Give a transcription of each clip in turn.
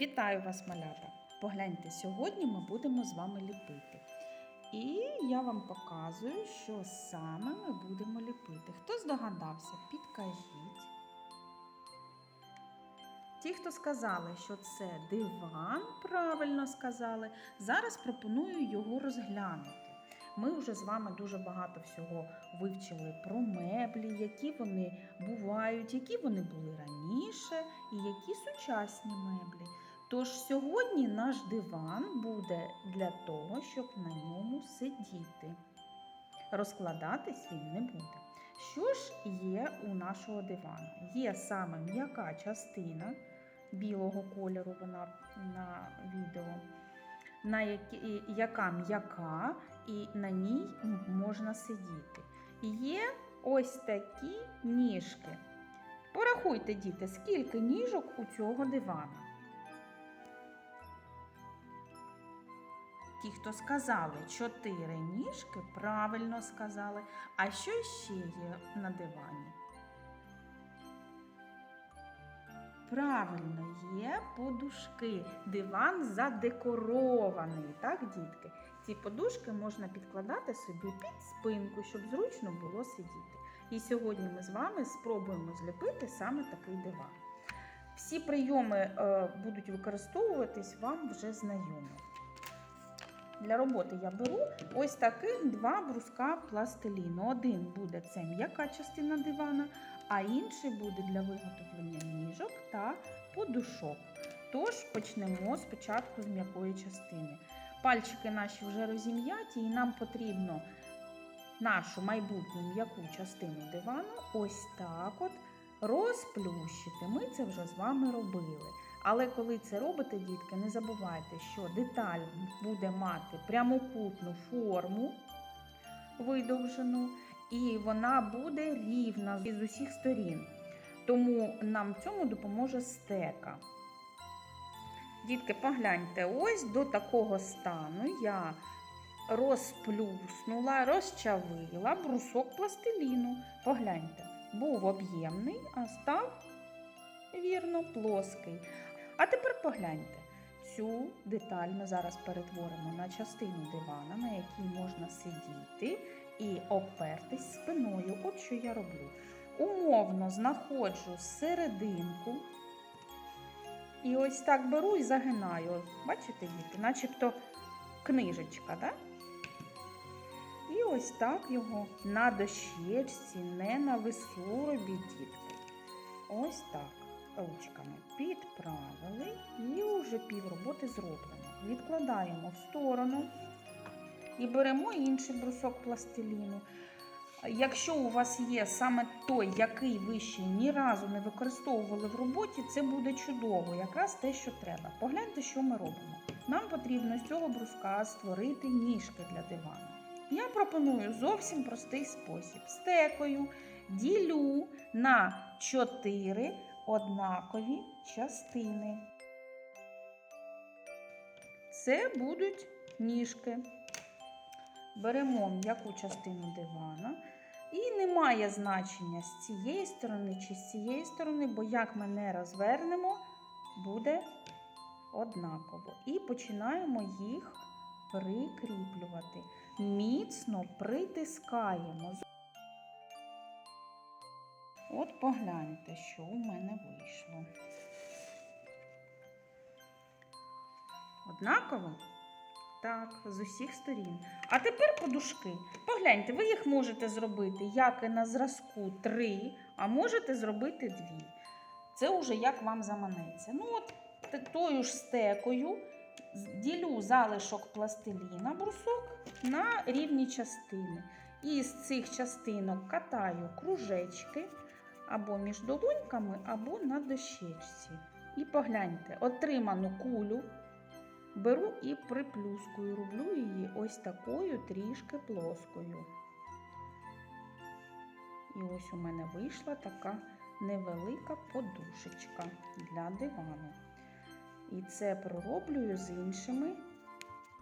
Вітаю вас, малята! Погляньте, сьогодні ми будемо з вами ліпити. І я вам показую, що саме ми будемо ліпити. Хто здогадався, підкажіть. Ті, хто сказали, що це диван, правильно сказали, зараз пропоную його розглянути. Ми вже з вами дуже багато всього вивчили про меблі, які вони бувають, які вони були раніше і які сучасні меблі. Тож сьогодні наш диван буде для того, щоб на ньому сидіти. Розкладатись він не буде. Що ж є у нашого дивану? Є саме м'яка частина білого кольору, вона на відео, на які, яка м'яка, і на ній можна сидіти. Є ось такі ніжки. Порахуйте, діти, скільки ніжок у цього дивана. Ті, хто сказали чотири ніжки, правильно сказали. А що ще є на дивані? Правильно, є подушки. Диван задекорований, так, дітки? Ці подушки можна підкладати собі під спинку, щоб зручно було сидіти. І сьогодні ми з вами спробуємо зліпити саме такий диван. Всі прийоми е, будуть використовуватись вам вже знайомі. Для роботи я беру ось таких два бруска пластиліну. Один буде це м'яка частина дивана, а інший буде для виготовлення ніжок та подушок. Тож почнемо спочатку з м'якої частини. Пальчики наші вже розім'яті, і нам потрібно нашу майбутню м'яку частину дивану ось так от розплющити. Ми це вже з вами робили. Але коли це робите, дітки, не забувайте, що деталь буде мати прямокутну форму видовжену, і вона буде рівна з усіх сторін. Тому нам цьому допоможе стека. Дітки, погляньте, ось до такого стану я розплюснула, розчавила брусок пластиліну. Погляньте, був об'ємний, а став вірно плоский. А тепер погляньте, цю деталь ми зараз перетворимо на частину дивана, на якій можна сидіти і опертись спиною. От що я роблю. Умовно знаходжу серединку. І ось так беру і загинаю. Бачите, діти, начебто книжечка, да? І ось так його на дощечці, не на весу робіть, дітки. Ось так ручками підправили і вже пів роботи зроблено. Відкладаємо в сторону і беремо інший брусок пластиліну. Якщо у вас є саме той, який ви ще ні разу не використовували в роботі, це буде чудово, якраз те, що треба. Погляньте, що ми робимо. Нам потрібно з цього бруска створити ніжки для дивану. Я пропоную зовсім простий спосіб. Стекою ділю на 4 однакові частини. Це будуть ніжки. Беремо м'яку частину дивана. І немає значення з цієї сторони чи з цієї сторони, бо як ми не розвернемо, буде однаково. І починаємо їх прикріплювати. Міцно притискаємо. От погляньте, що у мене вийшло. Однаково? Так, з усіх сторін. А тепер подушки. Погляньте, ви їх можете зробити як і на зразку 3, а можете зробити 2. Це вже як вам заманеться. Ну, от тою ж стекою ділю залишок пластиліна брусок на рівні частини. І з цих частинок катаю кружечки або між долоньками, або на дощечці. І погляньте, отриману кулю беру і приплюскую, роблю її ось такою трішки плоскою. І ось у мене вийшла така невелика подушечка для дивану. І це пророблюю з іншими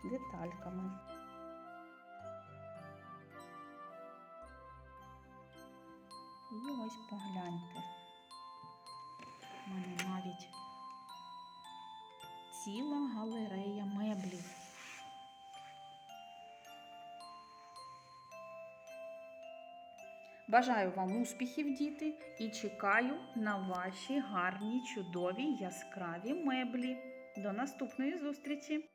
детальками. І ось погляньте. У мене навіть ціла галерея меблів. Бажаю вам успіхів, діти, і чекаю на ваші гарні, чудові, яскраві меблі. До наступної зустрічі!